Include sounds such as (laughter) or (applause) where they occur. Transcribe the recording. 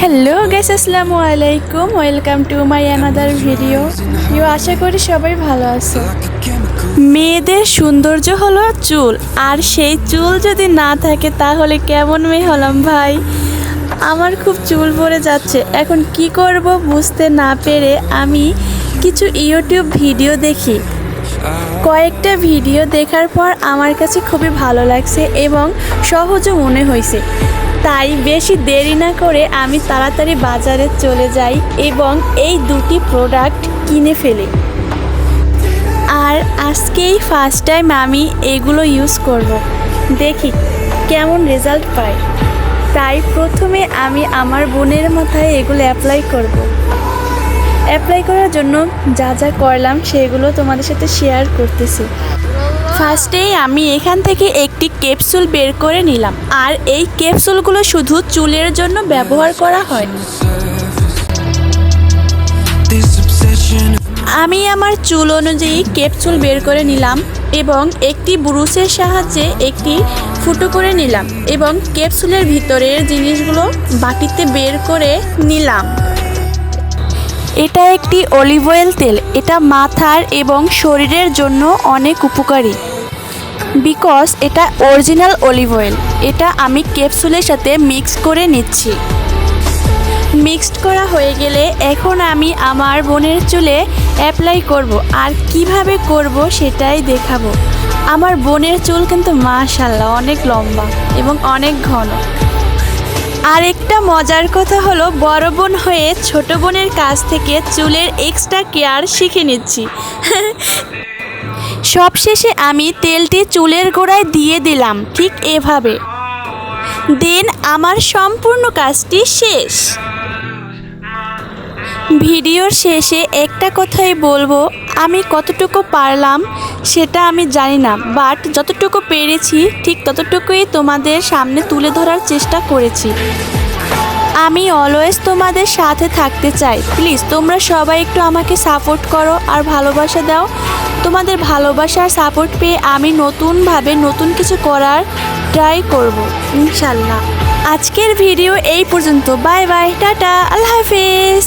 Hello guys আসসালামু আলাইকুম welcome to my another video you আশা করি সবাই ভালো আছে। মেয়েদের সৌন্দর্য হলো চুল। আর সেই চুল যদি না থাকে, তাহলে কেমন মেয়ে হলাম ভাই? আমার খুব চুল পড়ে যাচ্ছে। এখন কি করব বুঝতে না পেরে আমি কিছু ইউটিউব ভিডিও দেখি। কয়েকটা ভিডিও দেখার পর আমার কাছে খুবই ভালো লাগছে এবং সহজও মনে হয়েছে। তাই বেশি দেরি না করে আমি তাড়াতাড়ি বাজারে চলে যাই এবং এই দুটি প্রোডাক্ট কিনে ফেলি আর আজকেই ফার্স্ট টাইম আমি এগুলো ইউজ করব। দেখি কেমন রেজাল্ট পাই তাই প্রথমে আমি আমার বোনের মাথায় এগুলো অ্যাপ্লাই করব। অ্যাপ্লাই করার জন্য যা যা করলাম সেগুলো তোমাদের সাথে শেয়ার করতেছি ফার্স্টেই আমি এখান থেকে একটি ক্যাপসুল বের করে নিলাম। আর এই ক্যাপসুলগুলো শুধু চুলের জন্য ব্যবহার করা হয় আমি আমার চুল অনুযায়ী ক্যাপসুল বের করে নিলাম এবং একটি ব্রুশের সাহায্যে একটি ফুটো করে নিলাম এবং ক্যাপসুলের ভিতরের জিনিসগুলো বাটিতে বের করে নিলাম। এটা একটি অলিভ অয়েল তেল। এটা মাথার এবং শরীরের জন্য অনেক উপকারী। বিকজ এটা অরিজিনাল অলিভ অয়েল এটা আমি ক্যাপসুলের সাথে মিক্স করে নিচ্ছি। মিক্সড করা হয়ে গেলে এখন আমি আমার বোনের চুলে অ্যাপ্লাই করব। আর কীভাবে করব সেটাই দেখাবো। আমার বোনের চুল কিন্তু মাশাল্লাহ অনেক লম্বা এবং অনেক ঘন। আর একটা মজার কথা হলো, বড় বোন হয়ে ছোট বোনের কাছ থেকে চুলের এক্সট্রা কেয়ার শিখে নিচ্ছি। (laughs) সবশেষে আমি তেলটি চুলের গোড়ায় দিয়ে দিলাম, ঠিক এভাবে। দেন আমার সম্পূর্ণ কাজটি শেষ। ভিডিওর শেষে একটা কথাই বলব, আমি কতটুকু পারলাম সেটা আমি জানি না, বাট যতটুকু পেরেছি, ঠিক ততটুকুই তোমাদের সামনে তুলে ধরার চেষ্টা করেছি। আমি অলওয়েজ তোমাদের সাথে থাকতে চাই প্লিজ তোমরা সবাই একটু আমাকে সাপোর্ট করো আর ভালোবাসা দাও। তোমাদের ভালোবাসার সাপোর্ট পেয়ে আমি নতুনভাবে নতুন কিছু করার ট্রাই করব, ইনশাল্লাহ। আজকের ভিডিও এই পর্যন্ত। বাই বাই টাটা, আল্লাহ হাফিজ।